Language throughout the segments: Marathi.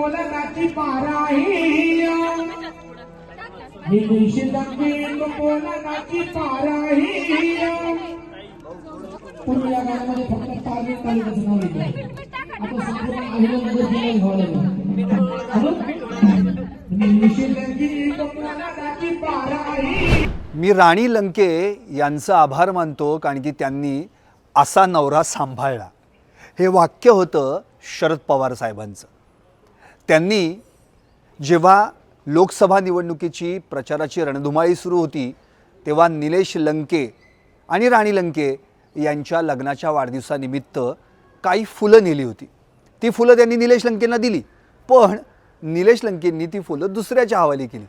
बोलनाची पाराही हिंदूशी लंकेत बोलनाची पाराही पूर्वी या गाण्यामध्ये फक्त टार्गेट तालुक्याचं नाव येतं. आता संपूर्ण अहिल्यानगर जिल्हा विभागला हिंदूशी मी राणी लंके यांचा आभार मानतो कारण की त्यांनी असा नवरा सांभाळला. हे वाक्य होतं शरद पवार साहेबांचं. त्यांनी जेव्हा लोकसभा निवडणुकीची प्रचाराची रणधुमाळी सुरू होती तेव्हा निलेश लंके आणि राणी लंके यांच्या लग्नाच्या वाढदिवसानिमित्त काही फुलं नेली होती. ती फुलं त्यांनी निलेश लंकेंना दिली पण निलेश लंकेंनी ती फुलं दुसऱ्याच्या हवाली केली.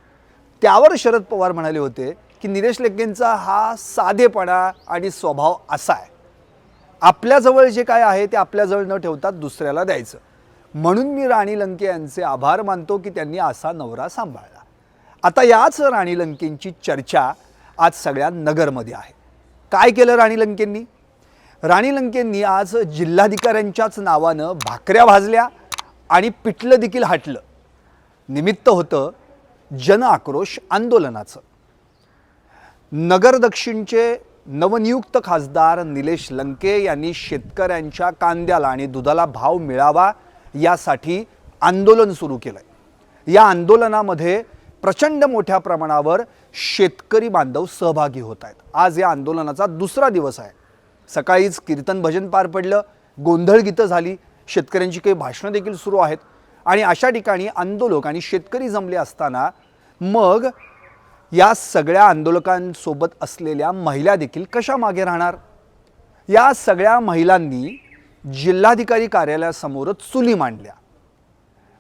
त्यावर शरद पवार म्हणाले होते की निलेश लंकेंचा हा साधेपणा आणि स्वभाव असा आहे. आपल्याजवळ जे काय आहे ते आपल्याजवळ न ठेवता दुसऱ्याला द्यायचं. म्हणून मी राणी लंके यांचे आभार मानतो की त्यांनी असा नवरा सांभाळला. आता याच राणी लंकेंची चर्चा आज सगळ्या नगरमध्ये आहे. काय केलं राणी लंकेंनी? राणी लंकेंनी आज जिल्हाधिकाऱ्यांच्याच नावानं भाकऱ्या भाजल्या आणि पिठलं देखील हाटलं. निमित्त होतं जन आक्रोश आंदोलनाचं. नगर दक्षिणचे नवनियुक्त खासदार निलेश लंके यांनी शेतकऱ्यांच्या कांद्याला आणि दुधाला भाव मिळावा यासाठी आंदोलन सुरू केलं आहे या आंदोलनामध्ये प्रचंड मोठ्या प्रमाणावर शेतकरी बांधव सहभागी होत आहेत. आज या आंदोलनाचा दुसरा दिवस आहे. सकाळीच कीर्तन भजन पार पडलं गोंधळ गीतं झाली शेतकऱ्यांची काही भाषणं देखील सुरू आहेत आणि अशा ठिकाणी आंदोलक आणि शेतकरी जमले असताना मग या सगळ्या आंदोलकांसोबत असलेल्या महिला देखील कशा मागे राहणार? या सगळ्या महिलांनी जिल्हाधिकारी कार्यालयासमोरच चुली मांडल्या.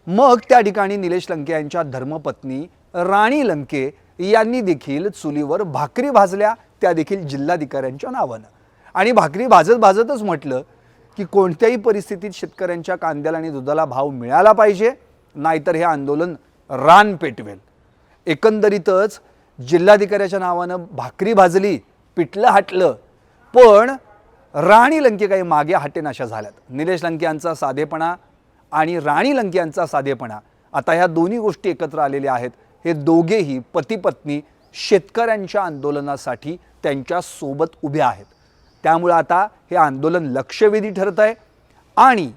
मग त्या ठिकाणी निलेश लंके यांच्या धर्मपत्नी राणी लंके यांनी देखील चुलीवर भाकरी भाजल्या. त्या देखील जिल्हाधिकाऱ्यांच्या नावानं. आणि भाकरी भाजत भाजतच म्हटलं की कोणत्याही परिस्थितीत शेतकऱ्यांच्या कांद्याला आणि दुधाला भाव मिळाला पाहिजे नाहीतर हे आंदोलन रान पेटवेल. एकंदरीतच जिल्हाधिकाऱ्याच्या नावानं भाकरी भाजली पिटलं हाटलं. पण राणी लंके काही मागे हटेनाशा झाल्यात. निलेश लंके यांचा साधेपणा आणि राणी लंके यांचा साधेपणा. आता ह्या दोन्ही गोष्टी एकत्र आलेल्या आहेत. हे दोघेही पतीपत्नी शेतकऱ्यांच्या आंदोलनासाठी त्यांच्यासोबत उभे आहेत. त्यामुळं आता हे आंदोलन लक्षवेधी ठरत आहे आणि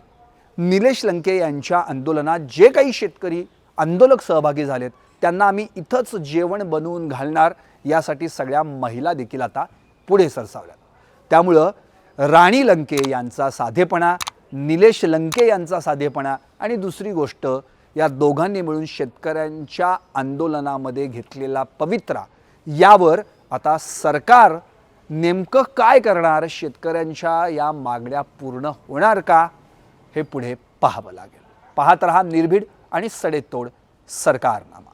निलेश लंके यांच्या आंदोलनात जे काही शेतकरी आंदोलक सहभागी झालेत त्यांना आम्ही इथंच जेवण बनवून घालणार यासाठी सगळ्या महिला देखील आता पुढे सरसावल्यात. त्यामुळं राणी लंके यांचा साधेपणा निलेश लंके यांचा साधेपणा आणि दुसरी गोष्ट या दोघांनी मिळून शेतकऱ्यांच्या आंदोलनामध्ये घेतलेला पवित्रा यावर आता सरकार नेमकं काय करणार? शेतकऱ्यांच्या या मागण्या पूर्ण होणार का? हे पुढे पाहावं लागेल. पाहत रहा निर्भीड आणि सडेतोड सरकारनामा.